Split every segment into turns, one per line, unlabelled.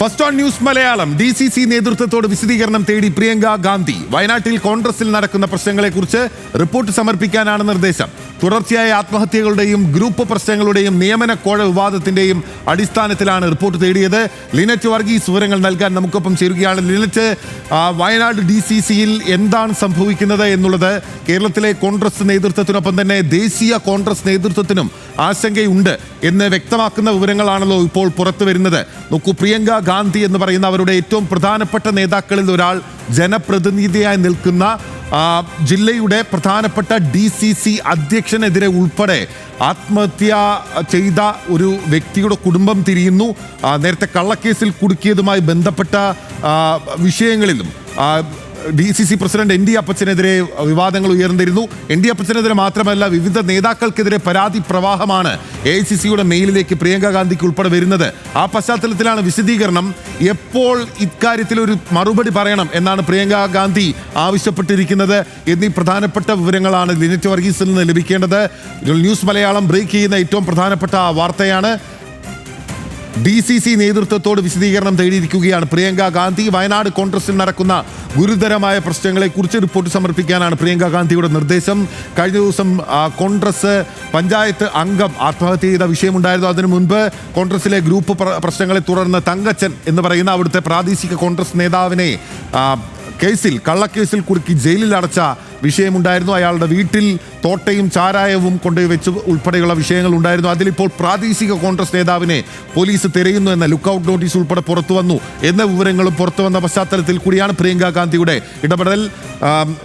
First on news Malayalam. D C C നേതൃത്വത്തോട് വിശദീകരണം തേടി പ്രിയങ്ക ഗാന്ധി. വയനാട്ടിൽ കോൺഗ്രസിൽ നടക്കുന്ന പ്രശ്നങ്ങളെക്കുറിച്ച് റിപ്പോർട്ട് സമർപ്പിക്കാനാണ് നിർദ്ദേശം. തുടർച്ചയായ ആത്മഹത്യകളുടെയും ഗ്രൂപ്പ് പ്രശ്നങ്ങളുടെയും നിയമന കോഴ വിവാദത്തിന്റെയും അടിസ്ഥാനത്തിലാണ് റിപ്പോർട്ട് തേടിയത്. ലിനറ്റ് വർഗീസ് വിവരങ്ങൾ നൽകാൻ നമുക്കൊപ്പം ചേരുകയാണ്. ലിനറ്റ് വയനാട് ഡി സി സിയിൽ എന്താണ് സംഭവിക്കുന്നത് എന്നുള്ളത് കേരളത്തിലെ കോൺഗ്രസ് നേതൃത്വത്തിനൊപ്പം തന്നെ ദേശീയ കോൺഗ്രസ് നേതൃത്വത്തിനും ആശങ്കയുണ്ട് എന്ന് വ്യക്തമാക്കുന്ന വിവരങ്ങളാണല്ലോ ഇപ്പോൾ പുറത്തു വരുന്നത് നോക്കൂ പ്രിയങ്ക ഗാന്ധി എന്ന് പറയുന്ന അവരുടെ ഏറ്റവും പ്രധാനപ്പെട്ട നേതാക്കളിൽ ഒരാൾ ജനപ്രതിനിധിയായി നിൽക്കുന്ന ജില്ലയുടെ പ്രധാനപ്പെട്ട ഡി സി സി അധ്യക്ഷനെതിരെ ഉൾപ്പെടെ ആത്മഹത്യ ചെയ്ത ഒരു വ്യക്തിയുടെ കുടുംബം തിരിയുന്നു. നേരത്തെ കള്ളക്കേസിൽ കുടുക്കിയതുമായി ബന്ധപ്പെട്ട വിഷയങ്ങളിലും D C C president N D അപ്പച്ചനെതിരെ വിവാദങ്ങൾ ഉയർന്നിരുന്നു. എൻ ഡി അപ്പച്ചനെതിരെ മാത്രമല്ല വിവിധ നേതാക്കൾക്കെതിരെ പരാതി പ്രവാഹമാണ് എ ഐ സി സിയുടെ മെയിലിലേക്ക് പ്രിയങ്ക ഗാന്ധിക്ക് ഉൾപ്പെടെ വരുന്നത്. ആ പശ്ചാത്തലത്തിലാണ് വിശദീകരണം. എപ്പോൾ ഇക്കാര്യത്തിൽ ഒരു മറുപടി പറയണം എന്നാണ് പ്രിയങ്ക ഗാന്ധി ആവശ്യപ്പെട്ടിരിക്കുന്നത്. എന്നീ പ്രധാനപ്പെട്ട വിവരങ്ങളാണ് ലിനിറ്റ് വർഗീസിൽ നിന്ന് ലഭിക്കേണ്ടത്. ന്യൂസ് മലയാളം ബ്രേക്ക് ചെയ്യുന്ന ഏറ്റവും പ്രധാനപ്പെട്ട വാർത്തയാണ്. ഡി സി സി നേതൃത്വത്തോട് വിശദീകരണം തേടിയിരിക്കുകയാണ്. പ്രിയങ്ക ഗാന്ധി വയനാട് കോൺഗ്രസിൽ നടക്കുന്ന ഗുരുതരമായ പ്രശ്നങ്ങളെക്കുറിച്ച് റിപ്പോർട്ട് സമർപ്പിക്കാനാണ് പ്രിയങ്ക ഗാന്ധിയുടെ നിർദ്ദേശം. കഴിഞ്ഞ ദിവസം കോൺഗ്രസ് പഞ്ചായത്ത് അംഗം ആത്മഹത്യ ചെയ്ത വിഷയമുണ്ടായിരുന്നു. അതിനു മുൻപ് കോൺഗ്രസിലെ ഗ്രൂപ്പ് പ്രശ്നങ്ങളെ തുടർന്ന് തങ്കച്ചൻ എന്ന് പറയുന്ന അവിടുത്തെ പ്രാദേശിക കോൺഗ്രസ് നേതാവിനെ കേസിൽ കള്ളക്കേസിൽ കുടുക്കി ജയിലിൽ അടച്ച വിഷയമുണ്ടായിരുന്നു. അയാളുടെ വീട്ടിൽ തോട്ടയും ചാരായവും കൊണ്ടുപോയി വെച്ച് ഉൾപ്പെടെയുള്ള വിഷയങ്ങൾ ഉണ്ടായിരുന്നു. അതിലിപ്പോൾ പ്രാദേശിക കോൺഗ്രസ് നേതാവിനെ പോലീസ് തിരയുന്നു എന്ന ലുക്കൌട്ട് നോട്ടീസ് ഉൾപ്പെടെ പുറത്തു വന്നു എന്ന വിവരങ്ങളും പുറത്തു വന്ന പശ്ചാത്തലത്തിൽ കൂടിയാണ് പ്രിയങ്ക ഗാന്ധിയുടെ ഇടപെടൽ.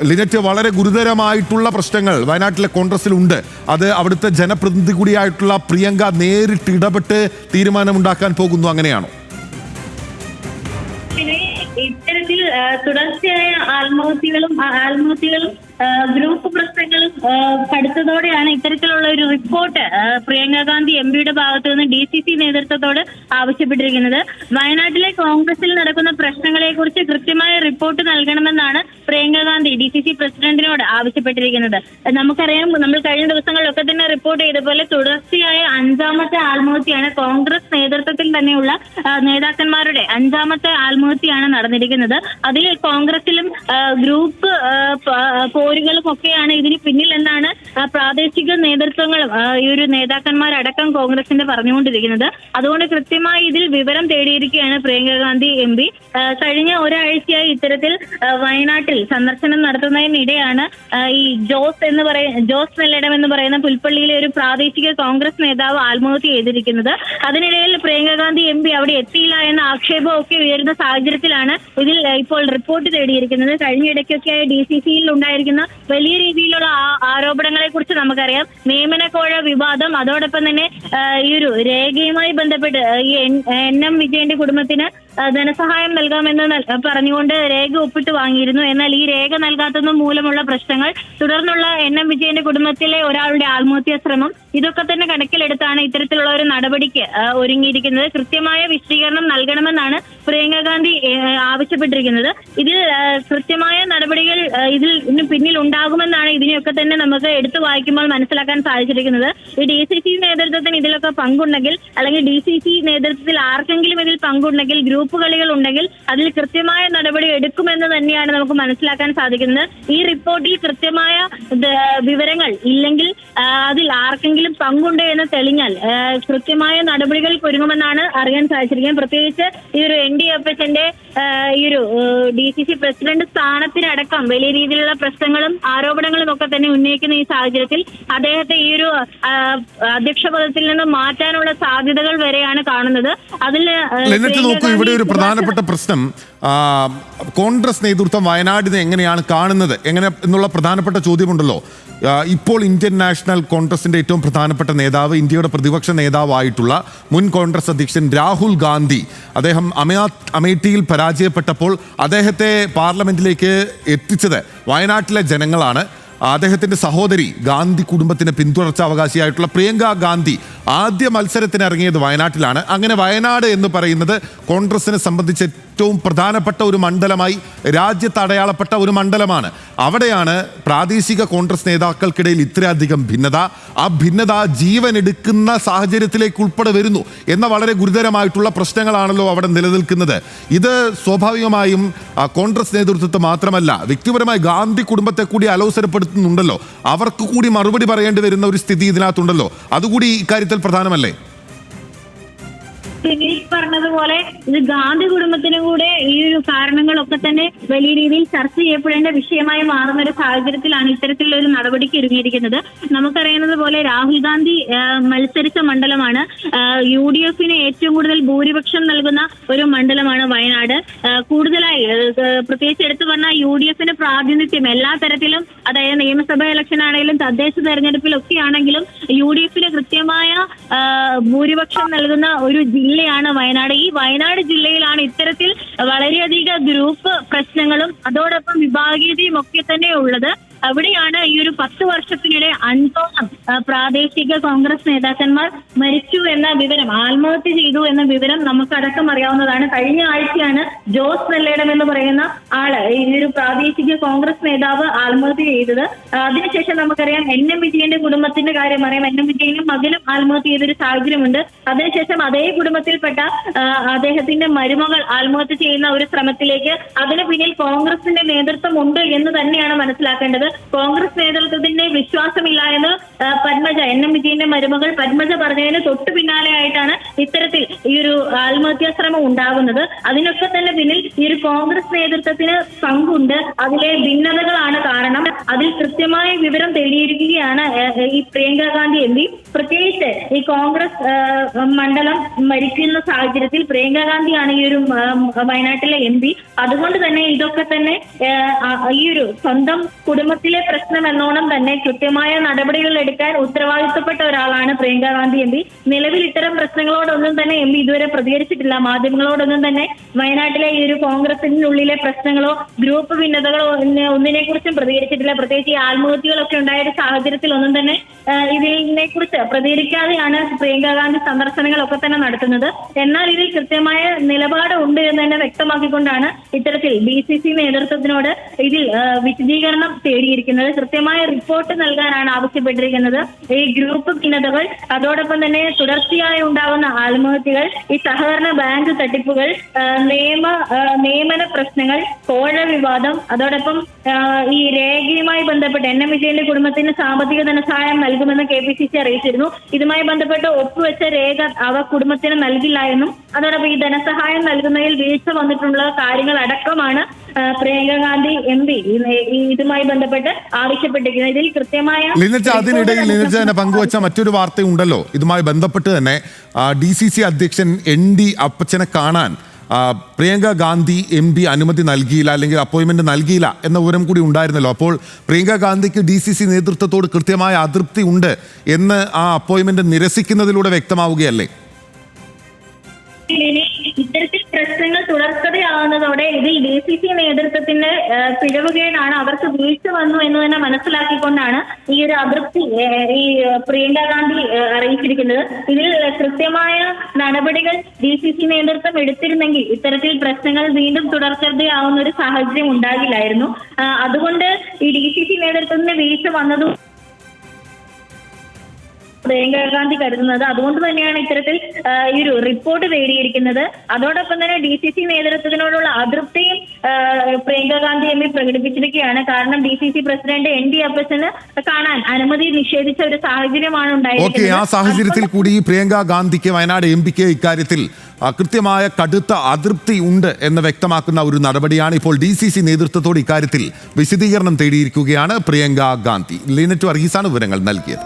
ലിനറ്റ് വളരെ ഗുരുതരമായിട്ടുള്ള പ്രശ്നങ്ങൾ വയനാട്ടിലെ കോൺഗ്രസിലുണ്ട് അത് അവിടുത്തെ ജനപ്രതിനിധി കൂടിയായിട്ടുള്ള പ്രിയങ്ക നേരിട്ട് ഇടപെട്ട് തീരുമാനമുണ്ടാക്കാൻ പോകുന്നു. അങ്ങനെയാണോ?
ഇത്തരത്തിൽ തുടർച്ചയായ ആത്മഹത്യകളും ആത്മഹത്യകളും ഗ്രൂപ്പ് പ്രശ്നങ്ങളും പഠിച്ചതോടെയാണ് ഇത്തരത്തിലുള്ള ഒരു റിപ്പോർട്ട് പ്രിയങ്ക ഗാന്ധി എം പിയുടെ ഭാഗത്തു നിന്ന് ഡി സി സി നേതൃത്വത്തോട് ആവശ്യപ്പെട്ടിരിക്കുന്നത്. വയനാട്ടിലെ കോൺഗ്രസിൽ നടക്കുന്ന പ്രശ്നങ്ങളെ കുറിച്ച് കൃത്യമായ റിപ്പോർട്ട് നൽകണമെന്നാണ് Priyanka Gandhi D C C പ്രസിഡന്റിനോട് ആവശ്യപ്പെട്ടിരിക്കുന്നത്. നമുക്കറിയാം നമ്മൾ കഴിഞ്ഞ ദിവസങ്ങളിലൊക്കെ തന്നെ റിപ്പോർട്ട് ചെയ്ത പോലെ തുടർച്ചയായ അഞ്ചാമത്തെ ആത്മഹത്യയാണ് കോൺഗ്രസ് നേതൃത്വത്തിൽ തന്നെയുള്ള നേതാക്കന്മാരുടെ അഞ്ചാമത്തെ ആത്മഹത്യയാണ് നടന്നിരിക്കുന്നത്. അതിൽ കോൺഗ്രസിലും ഗ്രൂപ്പ് പോരുകളും ഒക്കെയാണ് ഇതിന് ആ, പ്രാദേശിക നേതൃത്വങ്ങളും ഈ ഒരു നേതാക്കന്മാരടക്കം കോൺഗ്രസിന്റെ പറഞ്ഞുകൊണ്ടിരിക്കുന്നത്. അതുകൊണ്ട് കൃത്യമായി ഇതിൽ വിവരം തേടിയിരിക്കുകയാണ് പ്രിയങ്ക ഗാന്ധി എം പി. കഴിഞ്ഞ ഒരാഴ്ചയായി ഇത്തരത്തിൽ വയനാട്ടിൽ സന്ദർശനം നടത്തുന്നതിനിടെയാണ് ഈ ജോസ് എന്ന് പറയ ജോസ് നെല്ലിടം എന്ന് പറയുന്ന പുൽപ്പള്ളിയിലെ ഒരു പ്രാദേശിക കോൺഗ്രസ് നേതാവ് ആത്മഹത്യ ചെയ്തിരിക്കുന്നത്. അതിനിടയിൽ പ്രിയങ്ക ഗാന്ധി എം പി അവിടെ എത്തിയില്ല എന്ന ആക്ഷേപം ഒക്കെ ഉയരുന്ന സാഹചര്യത്തിലാണ് ഇതിൽ ഇപ്പോൾ റിപ്പോർട്ട് തേടിയിരിക്കുന്നത്. കഴിഞ്ഞ ഇടയ്ക്കൊക്കെയായി ഡി സി സിയിൽ ഉണ്ടായിരിക്കുന്ന വലിയ രീതിയിലുള്ള ആരോപണങ്ങളെ കുറിച്ച് നമുക്കറിയാം. നിയമനക്കോഴ വിവാദം അതോടൊപ്പം തന്നെ ഈ ഒരു രേഖയുമായി ബന്ധപ്പെട്ട് ഈ എൻ എം വിജയന്റെ കുടുംബത്തിന് ധനസഹായം നൽകാമെന്ന് പറഞ്ഞുകൊണ്ട് രേഖ ഒപ്പിട്ട് വാങ്ങിയിരുന്നു. എന്നാൽ ഈ രേഖ നൽകാത്തത് മൂലമുള്ള പ്രശ്നങ്ങൾ തുടർന്നുള്ള എൻ എം വിജയന്റെ കുടുംബത്തിലെ ഒരാളുടെ ആത്മഹത്യാ ശ്രമം ഇതൊക്കെ തന്നെ കണക്കിലെടുത്താണ് ഇത്തരത്തിലുള്ള ഒരു നടപടിക്ക് ഒരുങ്ങിയിരിക്കുന്നത്. കൃത്യമായ വിശദീകരണം നൽകണമെന്നാണ് പ്രിയങ്ക ഗാന്ധി ആവശ്യപ്പെട്ടിരിക്കുന്നത്. ഇതിൽ കൃത്യമായ നടപടികൾ ഇന്ന് പിന്നിൽ ഉണ്ടാകുമെന്നാണ് ഇതിനെയൊക്കെ തന്നെ നമുക്ക് എടുത്തു വായിക്കുമ്പോൾ മനസ്സിലാക്കാൻ സാധിച്ചിരിക്കുന്നത്. ഈ ഡി സി സി നേതൃത്വത്തിന് ഇതിലൊക്കെ പങ്കുണ്ടെങ്കിൽ അല്ലെങ്കിൽ ഡി സി സി നേതൃത്വത്തിൽ ആർക്കെങ്കിലും ഇതിൽ പങ്കുണ്ടെങ്കിൽ ഗ്രൂപ്പ് കളികൾ ഉണ്ടെങ്കിൽ അതിൽ കൃത്യമായ നടപടി എടുക്കുമെന്ന് തന്നെയാണ് നമുക്ക് മനസ്സിലാക്കാൻ സാധിക്കുന്നത്. ഈ റിപ്പോർട്ടിൽ കൃത്യമായ വിവരങ്ങൾ ഇല്ലെങ്കിൽ അതിൽ ആർക്കെങ്കിലും പങ്കുണ്ട് എന്ന് തെളിഞ്ഞാൽ കൃത്യമായ നടപടികൾക്ക് ഒരുങ്ങുമെന്നാണ് അറിയാൻ സാധിച്ചിരിക്കുന്നത്. പ്രത്യേകിച്ച് ഈ ഒരു എൻ ഡി എഫ് എസിന്റെ ഈ ഒരു ഡി സി സി പ്രസിഡന്റ് സ്ഥാനത്തിനടക്കം വലിയ രീതിയിലുള്ള പ്രശ്നങ്ങളും ആരോപണങ്ങളും ഒക്കെ തന്നെ ഉന്നയിക്കുന്ന ഈ സാഹചര്യത്തിൽ അദ്ദേഹത്തെ ഈ ഒരു അധ്യക്ഷ പദത്തിൽ നിന്ന് മാറ്റാനുള്ള സാധ്യതകൾ വരെയാണ് കാണുന്നത്. അതിൽ
നോക്കൂ ഇവിടെ ഒരു പ്രധാനപ്പെട്ട പ്രശ്നം കോൺഗ്രസ് നേതൃത്വം വയനാടിനെ എങ്ങനെയാണ് കാണുന്നത്? എങ്ങനെ എന്നുള്ള പ്രധാനപ്പെട്ട ചോദ്യമുണ്ടല്ലോ. ഇപ്പോൾ ഇന്ത്യൻ നാഷണൽ കോൺഗ്രസിന്റെ ഏറ്റവും പ്രധാനപ്പെട്ട നേതാവ് ഇന്ത്യയുടെ പ്രതിപക്ഷ നേതാവായിട്ടുള്ള മുൻ കോൺഗ്രസ് അധ്യക്ഷൻ രാഹുൽ ഗാന്ധി. അദ്ദേഹം അമേഠിയിൽ പരാജയപ്പെട്ടപ്പോൾ അദ്ദേഹത്തെ പാർലമെന്റിലേക്ക് എത്തിച്ചത് വയനാട്ടിലെ ജനങ്ങളാണ്. അദ്ദേഹത്തിന്റെ സഹോദരി ഗാന്ധി കുടുംബത്തിന് പിന്തുടർച്ച അവകാശിയായിട്ടുള്ള പ്രിയങ്ക ഗാന്ധി ആദ്യ മത്സരത്തിന് ഇറങ്ങിയത് വയനാട്ടിലാണ്. അങ്ങനെ വയനാട് എന്ന് പറയുന്നത് കോൺഗ്രസിനെ സംബന്ധിച്ച് ഏറ്റവും പ്രധാനപ്പെട്ട ഒരു മണ്ഡലമായി രാജ്യത്ത് അടയാളപ്പെട്ട ഒരു മണ്ഡലമാണ്. അവിടെയാണ് പ്രാദേശിക കോൺഗ്രസ് നേതാക്കൾക്കിടയിൽ ഇത്രയധികം ഭിന്നത. ആ ഭിന്നത ജീവൻ എടുക്കുന്ന സാഹചര്യത്തിലേക്ക് ഉൾപ്പെടെ വരുന്നു എന്ന വളരെ ഗുരുതരമായിട്ടുള്ള പ്രശ്നങ്ങളാണല്ലോ അവിടെ നിലനിൽക്കുന്നത്. ഇത് സ്വാഭാവികമായും കോൺഗ്രസ് നേതൃത്വത്തെ മാത്രമല്ല വ്യക്തിപരമായി ഗാന്ധി കുടുംബത്തെ കൂടി അലോസരപ്പെടുത്തുന്നുണ്ടല്ലോ. അവർക്ക് കൂടി മറുപടി പറയേണ്ടി വരുന്ന ഒരു സ്ഥിതി ഇതിനകത്തുണ്ടല്ലോ. അതുകൂടി ഇക്കാര്യത്തിൽ പ്രധാനമല്ലേ?
വിനീത് പറഞ്ഞതുപോലെ ഇത് ഗാന്ധി കുടുംബത്തിനും കൂടെ ഈ ഒരു കാരണങ്ങളൊക്കെ തന്നെ വലിയ രീതിയിൽ ചർച്ച ചെയ്യപ്പെടേണ്ട വിഷയമായി മാറുന്ന ഒരു സാഹചര്യത്തിലാണ് ഇത്തരത്തിലുള്ള ഒരു നടപടിക്ക് ഒരുങ്ങിയിരിക്കുന്നത്. നമുക്കറിയുന്നത് പോലെ രാഹുൽ ഗാന്ധി മത്സരിച്ച മണ്ഡലമാണ്. യു ഡി എഫിന് ഏറ്റവും കൂടുതൽ ഭൂരിപക്ഷം നൽകുന്ന ഒരു മണ്ഡലമാണ് വയനാട്. കൂടുതലായി പ്രത്യേകിച്ച് എടുത്തു പറഞ്ഞാൽ യു ഡി എഫിന് പ്രാതിനിധ്യം എല്ലാ തരത്തിലും അതായത് നിയമസഭാ ഇലക്ഷൻ ആണെങ്കിലും തദ്ദേശ തെരഞ്ഞെടുപ്പിലൊക്കെ ആണെങ്കിലും യു ഡി എഫിന് കൃത്യമായ ഭൂരിപക്ഷം നൽകുന്ന ഒരു ജില്ലയാണ് വയനാട്. ഈ വയനാട് ജില്ലയിലാണ് ഇത്തരത്തിൽ വളരെയധികം ഗ്രൂപ്പ് പ്രശ്നങ്ങളും അതോടൊപ്പം വിഭാഗീയതയും ഒക്കെ തന്നെ ഉള്ളത്. അവിടെയാണ് ഈ ഒരു പത്ത് വർഷത്തിനിടെ അഞ്ചോളം പ്രാദേശിക കോൺഗ്രസ് നേതാക്കന്മാർ മരിച്ചു എന്ന വിവരം ആത്മഹത്യ ചെയ്തു എന്ന വിവരം നമുക്കടക്കം അറിയാവുന്നതാണ്. കഴിഞ്ഞ ആഴ്ചയാണ് ജോസ് നെല്ലേടം എന്ന് പറയുന്ന ആൾ ഈ ഒരു പ്രാദേശിക കോൺഗ്രസ് നേതാവ് ആത്മഹത്യ ചെയ്തത്. അതിനുശേഷം നമുക്കറിയാം എൻ എം വിജയന്റെ കുടുംബത്തിന്റെ കാര്യം അറിയാം. എൻ എം വിജയനും മകനും ആത്മഹത്യ ചെയ്തൊരു സാഹചര്യമുണ്ട്. അതിനുശേഷം അതേ കുടുംബത്തിൽപ്പെട്ട അദ്ദേഹത്തിന്റെ മരുമകൾ ആത്മഹത്യ ചെയ്യുന്ന ഒരു ശ്രമത്തിലേക്ക് അതിന് പിന്നിൽ കോൺഗ്രസിന്റെ നേതൃത്വം ഉണ്ട് എന്ന് തന്നെയാണ് മനസ്സിലാക്കേണ്ടത്. കോൺഗ്രസ് നേതൃത്വത്തിന്റെ വിശ്വാസമില്ല എന്ന് പത്മജ എൻ. എം. വിജയന്റെ മരുമകൾ പത്മജ പറഞ്ഞതിന് തൊട്ടു പിന്നാലെയായിട്ടാണ് ഇത്തരത്തിൽ ഈ ഒരു ആത്മഹത്യാ ശ്രമം ഉണ്ടാകുന്നത്. അതിനൊക്കെ തന്നെ പിന്നിൽ ഈ ഒരു കോൺഗ്രസ് നേതൃത്വത്തിന് പങ്കുണ്ട്. അതിലെ ഭിന്നതകളാണ് കാരണം. അതിൽ കൃത്യമായ വിവരം തേടിയിരിക്കുകയാണ് ഈ പ്രിയങ്ക ഗാന്ധി എം പി. പ്രത്യേകിച്ച് ഈ കോൺഗ്രസ് മണ്ഡലം മരിക്കുന്ന സാഹചര്യത്തിൽ പ്രിയങ്ക ഗാന്ധിയാണ് ഈ ഒരു വയനാട്ടിലെ എം പി. അതുകൊണ്ട് തന്നെ ഇതൊക്കെ തന്നെ ഈ ഒരു സ്വന്തം കുടുംബത്തിലെ പ്രശ്നം എന്നോണം തന്നെ കൃത്യമായ നടപടികൾ എടുക്കാൻ ഉത്തരവാദിത്തപ്പെട്ട ഒരാളാണ് പ്രിയങ്ക ഗാന്ധി എം പി. നിലവിൽ ഇത്തരം പ്രശ്നങ്ങളോടൊന്നും തന്നെ എം പി ഇതുവരെ പ്രതികരിച്ചിട്ടില്ല. മാധ്യമങ്ങളോടൊന്നും തന്നെ വയനാട്ടിലെ ഈ ഒരു കോൺഗ്രസിനുള്ളിലെ പ്രശ്നങ്ങളോ ഗ്രൂപ്പ് ഭിന്നതകളോ ഒന്നിനെ കുറിച്ചും പ്രതികരിച്ചിട്ടില്ല. പ്രത്യേകിച്ച് ഈ ആത്മഹത്യകളൊക്കെ ഉണ്ടായ ഒരു സാഹചര്യത്തിൽ ഒന്നും തന്നെ ഇതിനെ കുറിച്ച് പ്രതികരിക്കാതെയാണ് പ്രിയങ്ക ഗാന്ധി സന്ദർശനങ്ങളൊക്കെ തന്നെ നടത്തുന്നത്. എന്നാൽ ഇതിൽ കൃത്യമായ നിലപാട് ഉണ്ട് എന്ന് തന്നെ വ്യക്തമാക്കിക്കൊണ്ടാണ് ഇത്തരത്തിൽ ബി സി സി നേതൃത്വത്തിനോട് ഇതിൽ വിശദീകരണം വിശദീകരണം തേടിയിരിക്കുന്നത് കൃത്യമായ റിപ്പോർട്ട് നൽകാനാണ് ആവശ്യപ്പെട്ടിരിക്കുന്നത്. ഈ ഗ്രൂപ്പ് ഭിന്നതകൾ അതോടൊപ്പം തന്നെ തുടർച്ചയായി ഉണ്ടാകുന്ന ആത്മഹത്യകൾ ഈ സഹകരണ ബാങ്ക് തട്ടിപ്പുകൾ നിയമ നിയമന പ്രശ്നങ്ങൾ കോഴ വിവാദം അതോടൊപ്പം ഈ രേഖയുമായി ബന്ധപ്പെട്ട് എൻ എം വിജയന്റെ കുടുംബത്തിന് സാമ്പത്തിക ധനസഹായം നൽകുമെന്ന് കെ പി സി സി അറിയിച്ചിരുന്നു. ഇതുമായി ബന്ധപ്പെട്ട് ഒപ്പുവെച്ച രേഖ അവ കുടുംബത്തിന് നൽകില്ല എന്നും അതോടൊപ്പം ഈ ധനസഹായം നൽകുന്നതിൽ വീഴ്ച വന്നിട്ടുള്ള കാര്യങ്ങൾ അടക്കമാണ് പ്രിയങ്ക ഗാന്ധി എം പി ഇതുമായി ബന്ധപ്പെട്ട് ആവശ്യപ്പെട്ടിരിക്കുന്നത് ഇതിൽ കൃത്യമായ
ലിനറ്റ് അതിനിടയിൽ ലിനജ തന്നെ പങ്കുവച്ച മറ്റൊരു വാർത്തയുണ്ടല്ലോ. ഇതുമായി ബന്ധപ്പെട്ട് തന്നെ ഡി സി സി അധ്യക്ഷൻ എൻ ഡി അപ്പച്ചനെ കാണാൻ പ്രിയങ്ക ഗാന്ധി എം പി അനുമതി നൽകിയില്ല അല്ലെങ്കിൽ അപ്പോയിന്റ്മെന്റ് നൽകിയില്ല എന്ന വിവരം കൂടി ഉണ്ടായിരുന്നല്ലോ. അപ്പോൾ പ്രിയങ്ക ഗാന്ധിക്ക് ഡി സി സി നേതൃത്വത്തോട് കൃത്യമായ അതൃപ്തി ഉണ്ട് എന്ന് ആ അപ്പോയിന്റ്മെന്റ് നിരസിക്കുന്നതിലൂടെ വ്യക്തമാവുകയല്ലേ?
ഇത്തരത്തിൽ പ്രശ്നങ്ങൾ തുടർക്കഥയാവുന്നതോടെ ഇതിൽ ഡി സി സി നേതൃത്വത്തിന്റെ പിഴവുകേടാണ് അവർക്ക് വീഴ്ച വന്നു എന്ന് തന്നെ മനസ്സിലാക്കിക്കൊണ്ടാണ് ഈ ഒരു അതൃപ്തി ഈ പ്രിയങ്ക ഗാന്ധി അറിയിച്ചിരിക്കുന്നത്. ഇതിൽ കൃത്യമായ നടപടികൾ ഡി സി സി നേതൃത്വം എടുത്തിരുന്നെങ്കിൽ ഇത്തരത്തിൽ പ്രശ്നങ്ങൾ വീണ്ടും തുടർക്കഥയാവുന്ന ഒരു സാഹചര്യം ഉണ്ടാകില്ലായിരുന്നു. അതുകൊണ്ട് ഈ ഡി സി സി നേതൃത്വത്തിന് വീഴ്ച വന്നതും പ്രിയങ്ക ഗാന്ധി കരുതുന്നത്. അതുകൊണ്ട് തന്നെയാണ് ഇത്തരത്തിൽ ഈ ഒരു റിപ്പോർട്ട് തേടിയിരിക്കുന്നത്. അതോടൊപ്പം തന്നെ ഡി സി സി നേതൃത്വത്തിനോടുള്ള അതൃപ്തിയും ആ, പ്രിയങ്ക ഗാന്ധി എം പി പ്രകടിപ്പിച്ചിരിക്കുകയാണ്. കാരണം D C C president N D അപ്പച്ചന് കാണാൻ അനുമതി നിഷേധിച്ച ഒരു സാഹചര്യമാണ് ഉണ്ടായിരിക്കുന്നത്.
ആ സാഹചര്യത്തിൽ കൂടി പ്രിയങ്ക ഗാന്ധിക്ക് വയനാട് എം പിക്ക് ഇക്കാര്യത്തിൽ കൃത്യമായ കടുത്ത അതൃപ്തി ഉണ്ട് എന്ന് വ്യക്തമാക്കുന്ന ഒരു നടപടിയാണ് ഇപ്പോൾ ഡി സി സി നേതൃത്വത്തോട് ഇക്കാര്യത്തിൽ വിശദീകരണം തേടിയിരിക്കുകയാണ് പ്രിയങ്ക ഗാന്ധി. ലിനറ്റ് വർഗീസാണ് വിവരങ്ങൾ നൽകിയത്.